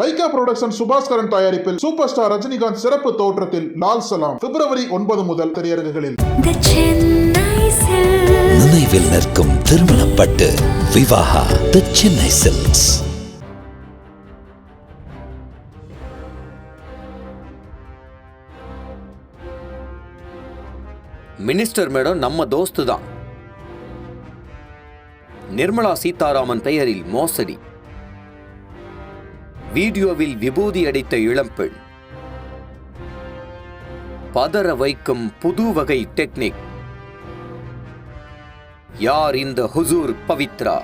Lyca production Subaskaran தயாரிப்பில் super star Rajinikanth சிறப்பு தோற்றத்தில் லால் சலாம். பிப்ரவரி ஒன்பது முதல் திரையரங்குகளில். நினைவில் நிற்கும் திருமணப்பட்டு Vivaha the Chennai silks minister madam நம்ம தோஸ்து தான். நிர்மலா சீதாராமன் பெயரில் மோசடி. வீடியோவில் விபூதி அடித்த இளம்பெண். பதற வைக்கும் புது வகை டெக்னிக். யார் இந்த ஹுசூர் பவித்ரா?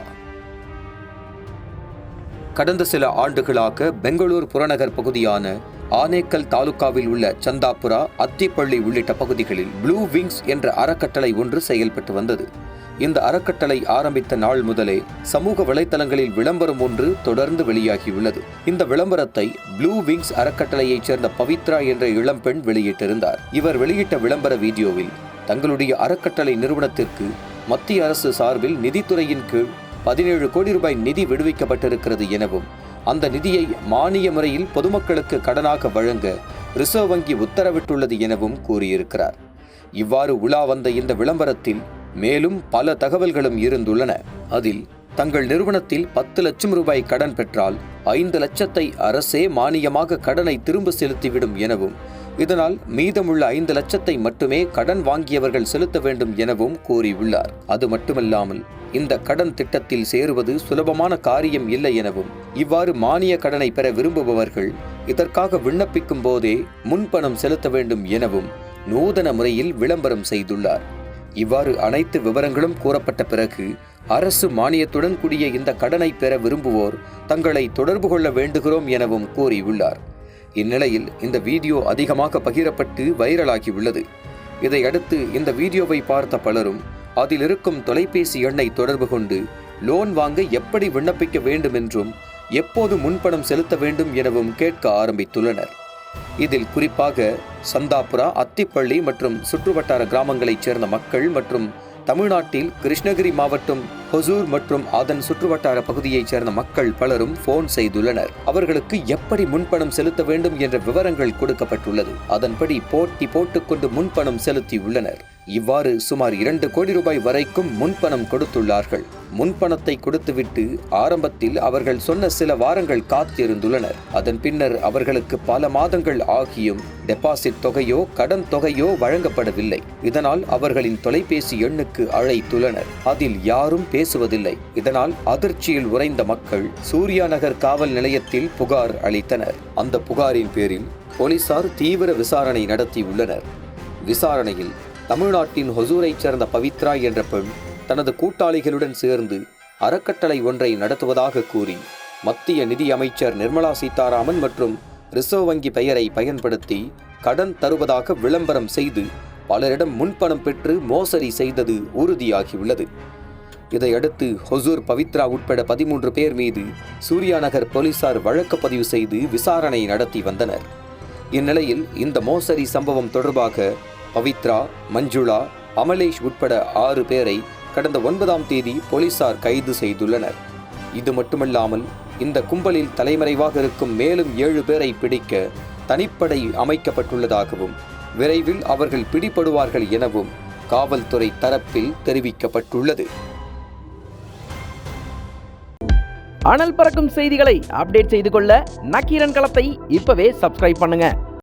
கடந்த சில ஆண்டுகளாக பெங்களூர் புறநகர் பகுதியான ஆனேக்கல் தாலுகாவில் உள்ள சந்தாபுரா அத்திப்பள்ளி உள்ளிட்ட பகுதிகளில் ப்ளூ விங்ஸ் என்ற அறக்கட்டளை ஒன்று செயல்பட்டு வந்தது. இந்த அறக்கட்டளை ஆரம்பித்த நாள் முதலே சமூக வலைத்தளங்களில் விளம்பரம் ஒன்று தொடர்ந்து வெளியாகியுள்ளது. இந்த விளம்பரத்தை ப்ளூ விங்ஸ் அறக்கட்டளையைச் சேர்ந்த பவித்ரா என்ற இளம்பெண் வெளியிட்டிருந்தார். இவர் வெளியிட்ட விளம்பர வீடியோவில் தங்களுடைய அறக்கட்டளை நிறுவனத்திற்கு மத்திய அரசு சார்பில் நிதித்துறையின் கீழ் பதினேழு கோடி ரூபாய் நிதி விடுவிக்கப்பட்டிருக்கிறது எனவும் அந்த நிதியை மானிய முறையில் பொதுமக்களுக்கு கடனாக வழங்க ரிசர்வ் வங்கி உத்தரவிட்டுள்ளது எனவும் கூறியிருக்கிறார். இவ்வாறு உலா வந்த இந்த விளம்பரத்தில் மேலும் பல தகவல்களும் இருந்துள்ளன. அதில் தங்கள் நிறுவனத்தில் பத்து லட்சம் ரூபாய் கடன் பெற்றால் ஐந்து லட்சத்தை அரசே மானியமாக கடனை திரும்ப செலுத்திவிடும் எனவும் இதனால் மீதமுள்ள ஐந்து லட்சத்தை மட்டுமே கடன் வாங்கியவர்கள் செலுத்த வேண்டும் எனவும் கூறியுள்ளார். அது மட்டுமல்லாமல் இந்த கடன் திட்டத்தில் சேருவது சுலபமான காரியம் இல்லை எனவும் இவ்வாறு மானிய கடனை பெற விரும்புபவர்கள் இதற்காக விண்ணப்பிக்கும் போதே முன்பணம் செலுத்த வேண்டும் எனவும் நூதன முறையில் விளம்பரம் செய்துள்ளார். இவ்வாறு அனைத்து விவரங்களும் கூறப்பட்ட பிறகு அரசு மானியத்துடன் கூடிய இந்த கடனை பெற விரும்புவோர் தங்களை தொடர்பு கொள்ள வேண்டுகிறோம் எனவும் கூறியுள்ளார். இந்நிலையில் இந்த வீடியோ அதிகமாக பகிரப்பட்டு வைரலாகியுள்ளது. இதையடுத்து இந்த வீடியோவை பார்த்த பலரும் அதில் இருக்கும் தொலைபேசி எண்ணை தொடர்பு கொண்டு லோன் வாங்க எப்படி விண்ணப்பிக்க வேண்டும் என்றும் எப்போது முன்பணம் செலுத்த வேண்டும் எனவும் கேட்க ஆரம்பித்துள்ளனர். இதில் குறிப்பாக சந்தாபுரா அத்திப்பள்ளி மற்றும் சுற்றுவட்டார கிராமங்களைச் சேர்ந்த மக்கள் மற்றும் தமிழ்நாட்டில் கிருஷ்ணகிரி மாவட்டம் ஹொசூர் மற்றும் அதன் சுற்றுவட்டார பகுதியைச் சேர்ந்த மக்கள் பலரும் போன் செய்துள்ளனர். அவர்களுக்கு எப்படி முன்பணம் செலுத்த வேண்டும் என்ற விவரங்கள் கொடுக்கப்பட்டுள்ளது. அதன்படி போட்டி போட்டுக்கொண்டு முன்பணம் செலுத்தியுள்ளனர். இவ்வாறு சுமார் இரண்டு கோடி ரூபாய் வரைக்கும் முன்பணம் கொடுத்துள்ளார்கள். முன்பணத்தை கொடுத்துவிட்டு ஆரம்பத்தில் அவர்கள் சொன்ன சில வாரங்கள் காத்திருந்துள்ளனர். அதன் பின்னர் அவர்களுக்கு பல மாதங்கள் ஆகியும் டெபாசிட் தொகையோ கடன் தொகையோ வழங்கப்படவில்லை. இதனால் அவர்களின் தொலைபேசி எண்ணுக்கு அழைத்துள்ளனர். அதில் யாரும் பேசுவதில்லை. இதனால் அதிர்ச்சியில் உறைந்த மக்கள் சூர்யா நகர் காவல் நிலையத்தில் புகார் அளித்தனர். அந்த புகாரின் பேரில் போலீசார் தீவிர விசாரணை நடத்தியுள்ளனர். விசாரணையில் தமிழ்நாட்டின் ஹொசூரைச் சேர்ந்த பவித்ரா என்ற பெண் தனது கூட்டாளிகளுடன் சேர்ந்து அறக்கட்டளை ஒன்றை நடத்துவதாக கூறி மத்திய நிதி அமைச்சர் நிர்மலா சீதாராமன் மற்றும் ரிசர்வ் வங்கி பெயரை பயன்படுத்தி கடன் தருவதாக விளம்பரம் செய்து பலரிடம் முன்பணம் பெற்று மோசடி செய்தது உறுதியாகியுள்ளது. இதையடுத்து ஹொசூர் பவித்ரா உட்பட பதிமூன்று பேர் மீது சூர்யாநகர் போலீசார் வழக்கு பதிவு செய்து விசாரணை நடத்தி வந்தனர். இந்நிலையில் இந்த மோசடி சம்பவம் தொடர்பாக பவித்ரா மஞ்சுளா அமலேஷ் உட்பட ஆறு பேரை கடந்த ஒன்பதாம் தேதி போலீசார் கைது செய்துள்ளனர். இது மட்டுமல்லாமல் இந்த கும்பலில் தலைமறைவாக இருக்கும் மேலும் ஏழு பேரை பிடிக்க தனிப்படை அமைக்கப்பட்டுள்ளதாகவும் விரைவில் அவர்கள் பிடிபடுவார்கள் எனவும் காவல்துறை தரப்பில் தெரிவிக்கப்பட்டுள்ளது. அனல் பறக்கும் செய்திகளை அப்டேட் செய்து கொள்ள நக்கீரன் களத்தை இப்பவே சப்ஸ்கிரைப் பண்ணுங்க.